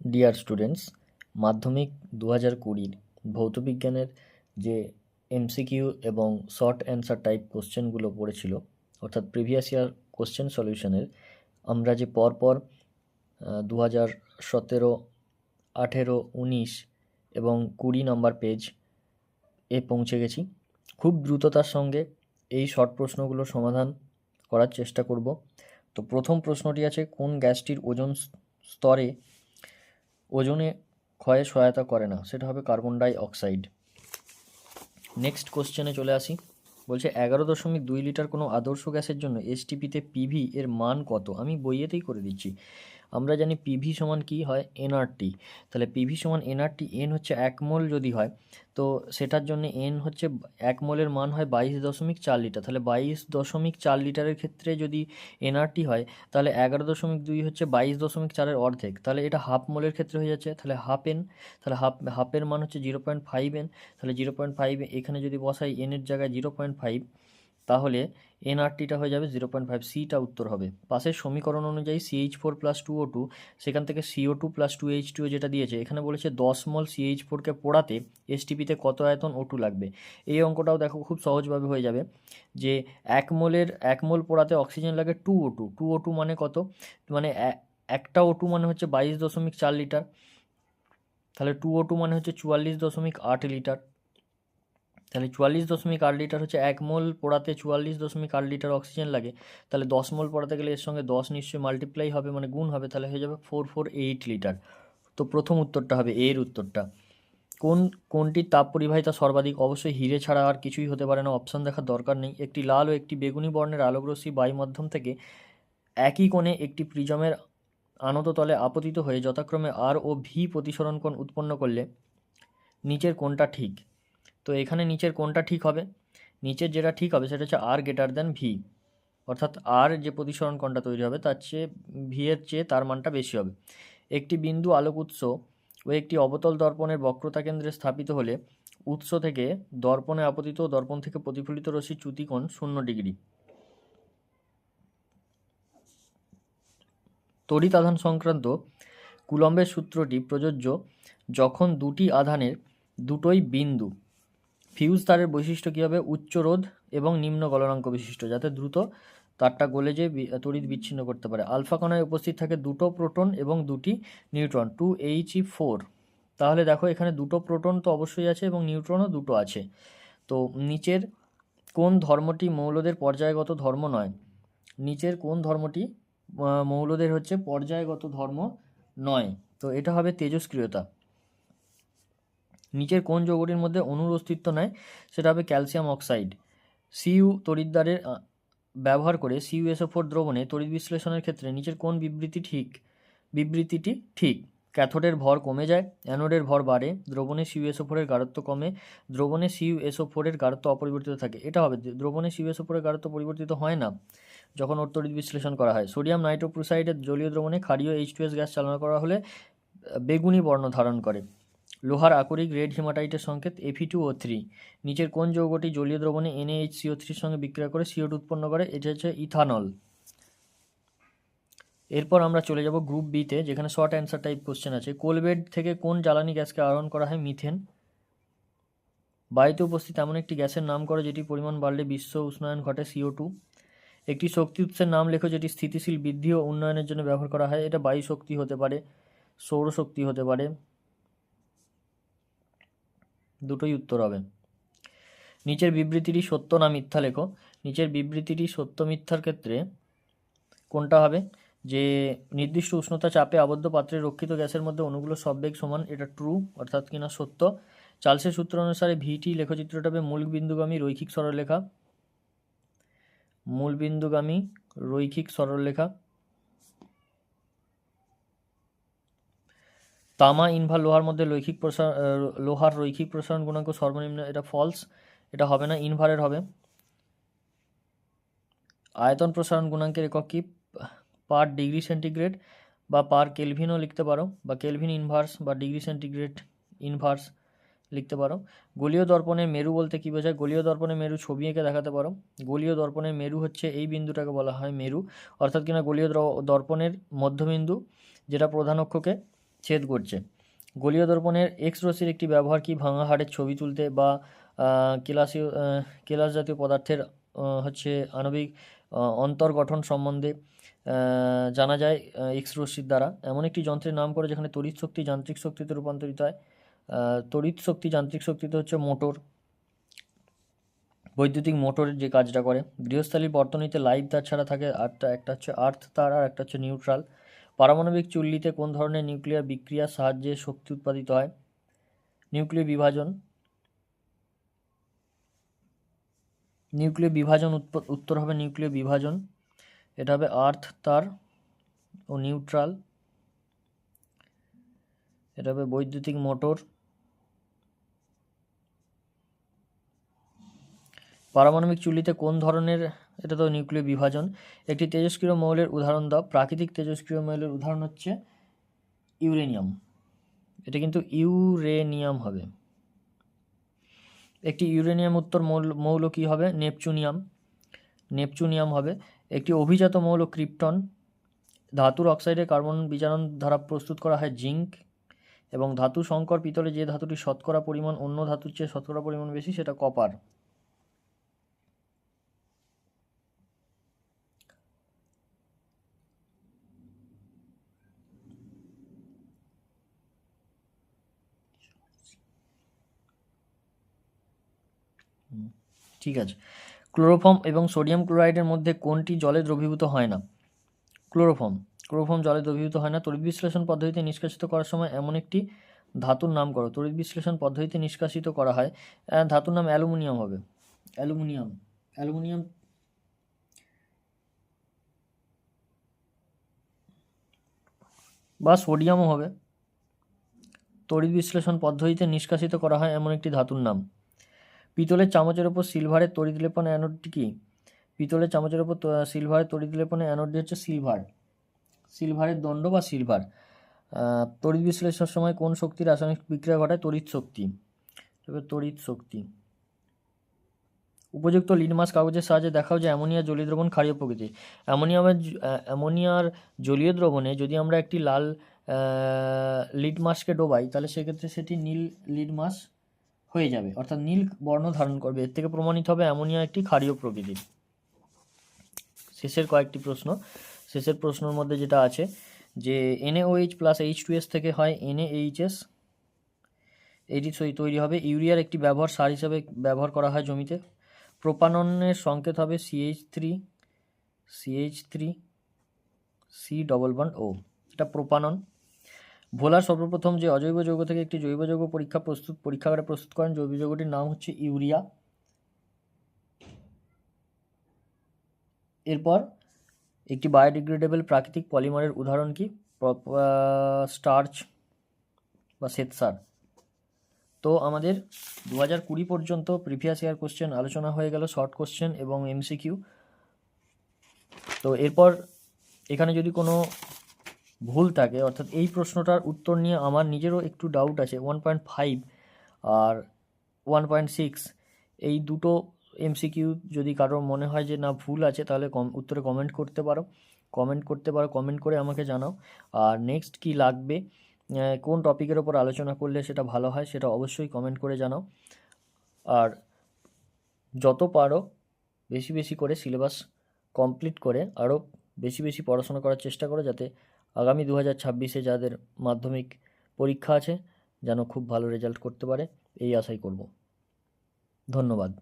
Dear students মাধ্যমিক দু হাজার কুড়ির ভৌতবিজ্ঞানের যে এমসিকিউ এবং শর্ট অ্যান্সার টাইপ কোশ্চেনগুলো পড়েছিল, অর্থাৎ প্রিভিয়াস ইয়ার কোশ্চেন সলিউশনের আমরা যে পরপর দু হাজার সতেরো, আঠেরো, উনিশ এবং কুড়ি নম্বর পেজ এ পৌঁছে গেছি। খুব দ্রুততার সঙ্গে এই শর্ট প্রশ্নগুলোর সমাধান করার চেষ্টা করব। তো প্রথম প্রশ্নটি আছে, কোন গ্যাসটির ওজন স্তরে ওজনে ক্ষয়ে সহায়তা করে না, সেটা হবে কার্বন ডাই অক্সাইড। নেক্সট কোশ্চেনে চলে আসি। বলছে, এগারো দশমিক দুই লিটার কোনো আদর্শ গ্যাসের জন্য এসটিপিতে পিভি এর মান কত? আমি বইয়েতেই করে দিচ্ছি। আমরা জানি পিভি সমান কি হয় এনআরটি তাহলে পিভি সমান এনআরটি এন হচ্ছে এক মোল যদি হয়, তো সেটার জন্য এন হচ্ছে এক মোলের মান হয় বাইশ দশমিক চার লিটার। তাহলে বাইশ দশমিক চার লিটারের ক্ষেত্রে যদি এনআরটি হয়, তাহলে এগারো দশমিক দুই হচ্ছে বাইশ দশমিক চারের অর্ধেক। তাহলে এটা হাফ মোলের ক্ষেত্রে হয়ে যাচ্ছে, তাহলে হাফ এন তাহলে হাফ, হাফের মান হচ্ছে জিরো পয়েন্ট ফাইভ এন তাহলে জিরো পয়েন্ট ফাইভ এখানে যদি বসাই এনের জায়গায় জিরো পয়েন্ট ফাইভ তাহলে এনআরটিটা হয়ে যাবে জিরো পয়েন্ট ফাইভ সিটা উত্তর হবে। পাশের সমীকরণ অনুযায়ী CH four plus two O two সেখান থেকে CO two plus two H two যেটা দিয়েছে, এখানে বলেছে দশ মল সিএইচ ফোরকে পোড়াতে এসটিপিতে কত আয়তন ও টু লাগবে। এই অঙ্কটাও দেখো খুব সহজভাবে হয়ে যাবে যে এক মোলের, এক মোল পোড়াতে অক্সিজেন লাগে two O two two O two মানে কত? মানে একটা ও টু মানে হচ্ছে বাইশ দশমিক চার লিটার, তাহলে টু ও টু মানে হচ্ছে চুয়াল্লিশ দশমিক আট লিটার। তাহলে চুয়াল্লিশ দশমিক আট লিটার হচ্ছে এক মোল পোড়াতে চুয়াল্লিশ দশমিক আট লিটার অক্সিজেন লাগে, তাহলে দশ মোল পোড়াতে গেলে এর সঙ্গে দশ নিশ্চয়ই মাল্টিপ্লাই হবে মানে গুণ হবে, তাহলে হয়ে যাবে ফোর ফোর এইট লিটার। তো প্রথম উত্তরটা হবে এর উত্তরটা। কোন, কোনটির তাপ পরিবাহিতা সর্বাধিক? অবশ্যই হিরে ছাড়া আর কিছুই হতে পারে না অপশন দেখার দরকার নেই। একটি লাল ও একটি বেগুনি বর্ণের আলোকরশ্মি বায়ুমাধ্যম থেকে একই কোণে একটি প্রিজমের আনত তলে আপতিত হয়ে যথাক্রমে আর ও ভি প্রতিসরণ কোণ উৎপন্ন করলে নিচের কোণটা ঠিক। তো এখানে নিচের কোনটা ঠিক হবে? নিচের যেটা ঠিক হবে সেটা হচ্ছে আর গ্রেটার দেন ভি অর্থাৎ আর যে প্রতিসরণ কোণটা তৈরি হবে তার চেয়ে ভি এর চেয়ে তার মানটা বেশি হবে। একটি বিন্দু আলোক উৎস ও একটি অবতল দর্পণের বক্রতা কেন্দ্রে স্থাপিত হলে উৎস থেকে দর্পণে আপতিত দর্পণ থেকে প্রতিফলিত রশ্মির চ্যুতিকোণ শূন্য ডিগ্রি। তড়িৎ আধান সংক্রান্ত কুলম্বের সূত্রটি প্রযোজ্য যখন দুটি আধানের দুটোই বিন্দু ফিউজ তারের বৈশিষ্ট্য কী হবে উচ্চ রোধ এবং নিম্ন গলনাঙ্ক বিশিষ্ট, যাতে দ্রুত তারটা গলে যে তড়িৎ বিচ্ছিন্ন করতে পারে? আলফা কণায় উপস্থিত থাকে দুটো প্রোটন এবং দুটি neutron, two H E four. তাহলে দেখো, এখানে দুটো প্রোটন তো অবশ্যই আছে এবং নিউট্রনও দুটো আছে। তো নিচের কোন ধর্মটি মৌলদের পর্যায়গত ধর্ম নয়? নিচের কোন ধর্মটি মৌলদের হচ্ছে পর্যায়গত ধর্ম নয়? তো এটা হবে তেজস্ক্রিয়তা। নিচের কোন যৌগটির মধ্যে অণুর অস্তিত্ব নেয় সেটা হবে ক্যালসিয়াম অক্সাইড। সিইউ তড়িৎদ্বারের ব্যবহার করে সিইউএসও ফোর দ্রবণে তড়িৎ বিশ্লেষণের ক্ষেত্রে নিচের কোন বিবৃতি ঠিক? বিবৃতিটি ঠিক। ক্যাথোডের ভর কমে যায়, অ্যানোডের ভর বাড়ে, দ্রবণে সিইউএসও ফোরের গাঢ়ত্ব কমে, দ্রবণে সিইউএসও ফোরের গাঢ়ত্ব অপরিবর্তিত থাকে। এটা হবে, দ্রবণে সিইউএসও ফোরের গাঢ়ত্ব পরিবর্তিত হয় না, যখন ওর তড়িৎ বিশ্লেষণ করা হয়। সোডিয়াম নাইট্রোপ্রোসাইডের জলীয় দ্রবণে ক্ষারীয় এইচ টু এস গ্যাস চালনা করা হলে বেগুনি বর্ণ ধারণ করে। লোহার আকরিক রেড হিমাটাইটের সংকেত এফি টু ও থ্রি নিচের কোন যৌগটি জলীয় দ্রবণে এনএইচ সিও থ্রির সঙ্গে বিক্রিয়া করে সিও উৎপন্ন করে? এটা হচ্ছে ইথানল এরপর আমরা চলে যাব গ্রুপ বিতে যেখানে শর্ট অ্যান্সার টাইপ কোশ্চেন আছে। কোলবেড থেকে কোন জ্বালানি গ্যাসকে আহরণ করা হয়? মিথেন। বায়ুতে উপস্থিত এমন একটি গ্যাসের নাম করো যেটি পরিমাণ বাড়লে বিশ্ব উষ্ণায়ন ঘটে সিও টু একটি শক্তি উৎসের নাম লেখো, যেটি স্থিতিশীল বৃদ্ধি ও উন্নয়নের জন্য ব্যবহার করা হয়। এটা বায়ু শক্তি হতে পারে, সৌরশক্তি হতে পারে। দুটোই উত্তর হবে। নিচের বিবৃতিটি সত্য না মিথ্যা লেখো। নিচের বিবৃতিটি সত্য মিথ্যার ক্ষেত্রে কোনটা হবে? যে নির্দিষ্ট উষ্ণতা চাপে আবদ্ধ পাত্রে রক্ষিত গ্যাসের মধ্যে অণুগুলো সব বেগ সমান, এটা ট্রু অর্থাৎ কিনা সত্য। চার্লসের সূত্র অনুসারে ভিটি লেখচিত্রটা হবে মূল বিন্দুগামী রৈখিক সরলরেখা। মূল বিন্দুগামী রৈখিক সরলরেখা। তামা ইনভার লোহার মধ্যে রৈখিক প্রসার আহ, লোহার রৈখিক প্রসারণ গুণাঙ্ক সর্বনিম্ন এটা ফলস এটা হবে না ইনভারের হবে। আয়তন প্রসারণ গুণাঙ্কের একক কি? পার ডিগ্রি সেন্টিগ্রেড বা পার কেলভিনও লিখতে পারো বা কেলভিন ইনভার্স বা ডিগ্রি সেন্টিগ্রেড ইনভার্স লিখতে পারো। গলীয় দর্পণের মেরু বলতে কী বোঝায়? গলীয় দর্পণের মেরু ছবি এঁকে দেখাতে পারো। গলীয় দর্পণের মেরু হচ্ছে এই বিন্দুটাকে বলা হয় মেরু। অর্থাৎ কিনা গলীয় দ্র- দর্পণের মধ্যবিন্দু যেটা প্রধান অক্ষকে ছেদ করছে। গলীয় দর্পণের এক্স রশ্মির একটি ব্যবহার কি ভাঙা হাড়ের ছবি তুলতে বা কেলাসীয় কেলাস জাতীয় পদার্থের হচ্ছে আণবিক অন্তর্গঠন সম্বন্ধে জানা যায় এক্স রশ্মির দ্বারা। এমন একটি যন্ত্রের নাম করে যেখানে তড়িৎ শক্তি যান্ত্রিক শক্তিতে রূপান্তরিত হয়। তড়িৎ শক্তি যান্ত্রিক শক্তিতে হচ্ছে মোটর। বৈদ্যুতিক মোটরের যে কাজটা করে। গৃহস্থালীর বর্তনীতে লাইভ তার ছাড়া থাকে আটটা, একটা হচ্ছে আর্থ তার আর একটা হচ্ছে নিউট্রাল পারমাণবিক চুল্লিতে কোন ধরনের নিউক্লিয়ার বিক্রিয়ার সাহায্যে শক্তি উৎপাদিত হয়? নিউক্লিয় বিভাজন। নিউক্লিয় বিভাজন উত্তর হবে নিউক্লিয় বিভাজন। এটা হবে আর্থ, তার ও নিউট্রাল। এটা হবে বৈদ্যুতিক মোটর। পারমাণবিক চুল্লিতে কোন ধরনের এটা তো নিউক্লিয় বিভাজন। একটি তেজস্ক্রিয় মৌলের উদাহরণ দাও। প্রাকৃতিক তেজস্ক্রিয় মৌলের উদাহরণ হচ্ছে ইউরেনিয়াম। এটা কিন্তু ইউরেনিয়াম হবে। একটি ইউরেনিয়াম উত্তর মৌল মৌল কী হবে? নেপচুনিয়াম। নেপচুনিয়াম হবে। একটি অভিজাত মৌল ক্রিপ্টন। ধাতুর অক্সাইডে কার্বন বিজারণ দ্বারা প্রস্তুত করা হয় জিঙ্ক এবং ধাতু সংকর পিতলে যে ধাতুটি শতকরা পরিমাণ, অন্য ধাতুর চেয়ে শতকরা পরিমাণ বেশি, সেটা কপার। ঠিক আছে। ক্লোরোফর্ম এবং সোডিয়াম ক্লোরাইডের মধ্যে কোনটি জলে দ্রবীভূত হয় না? ক্লোরোফর্ম। ক্লোরোফর্ম জলে দ্রবীভূত হয় না। তড়িৎ বিশ্লেষণ পদ্ধতিতে নিষ্কাশিত করার সময় এমন একটি ধাতুর নাম করো তড়িৎ বিশ্লেষণ পদ্ধতিতে নিষ্কাশিত করা হয় ধাতুর নাম অ্যালুমিনিয়াম হবে। অ্যালুমিনিয়াম। অ্যালুমিনিয়াম বা সোডিয়ামও হবে। তড়িৎ বিশ্লেষণ পদ্ধতিতে নিষ্কাশিত করা হয় এমন একটি ধাতুর নাম। পিতলের চামচের ওপর সিলভারের তড়িৎ লেপন অ্যানোডটি কি? পিতলের চামচের ওপর সিলভারের তড়িৎ লেপনের অ্যানোডটি হচ্ছে সিলভার সিলভারের দণ্ড বা সিলভার তড়িৎ বিশ্লেষণের সময় কোন শক্তির রাসায়নিক বিক্রিয়া ঘটায়? তড়িৎ শক্তি। তবে তড়িৎ শক্তি। উপযুক্ত লিটমাস কাগজের সাহায্যে দেখাও যে অ্যামোনিয়া জলীয় দ্রবণ ক্ষারীয় প্রকৃতি অ্যামোনিয়ামের অ্যামোনিয়ার জলীয় দ্রবণে যদি আমরা একটি লাল লিটমাসকে ডোবাই, তাহলে সেক্ষেত্রে সেটি নীল লিটমাস হয়ে যাবে। অর্থাৎ নীল বর্ণ ধারণ করবে। এর থেকে প্রমাণিত হবে অ্যামোনিয়া একটি ক্ষারীয় প্রকৃতির। শেষের কয়েকটি প্রশ্ন। শেষের প্রশ্নের মধ্যে যেটা আছে যে NAOH plus H two S থেকে হয় এনএএইচএস এটি তৈরি হবে। ইউরিয়ার একটি ব্যবহার সার হিসাবে ব্যবহার করা হয় জমিতে। প্রোপাননের সংকেত হবে CH three CH three C double one O এটা প্রোপানন। ভোলার সর্বপ্রথম যে অজৈব যৌগ থেকে একটি জৈব যৌগ পরীক্ষা প্রস্তুত পরীক্ষাগারে প্রস্তুত করেন জৈব যৌগটির নাম হচ্ছে ইউরিয়া। এরপর একটি বায়োডিগ্রেডেবল প্রাকৃতিক পলিমারের উদাহরণ কি? স্টার্চ বা শ্বেতসার তো আমাদের দু হাজার কুড়ি পর্যন্ত প্রিভিয়াস ইয়ার কোশ্চেন আলোচনা হয়ে গেল, শর্ট কোশ্চেন এবং এমসিকিউ। তো এরপর এখানে যদি কোনো ভুল থাকে অর্থাৎ এই প্রশ্নটার উত্তর নিয়ে আমার নিজেরও একটু ডাউট আছে। ওয়ান পয়েন্ট ফাইভ আর ওয়ান পয়েন্ট সিক্স এই দুটো এমসিকিউ যদি কারোর মনে হয় যে না, ভুল আছে, তাহলে কম, উত্তরে কমেন্ট করতে পারো। কমেন্ট করতে পারো কমেন্ট করে আমাকে জানাও। আর নেক্সট কি লাগবে? কোন টপিকের ওপর আলোচনা করলে সেটা ভালো হয়, সেটা অবশ্যই কমেন্ট করে জানাও। আর যত পারো, বেশি বেশি করে সিলেবাস কমপ্লিট করে আরও বেশি বেশি পড়াশোনা করার চেষ্টা করো, যাতে আগামী দু হাজার ছাব্বিশে যাদের মাধ্যমিক পরীক্ষা আছে, যেন খুব ভালো রেজাল্ট করতে পারে, এই আশাই করব। ধন্যবাদ।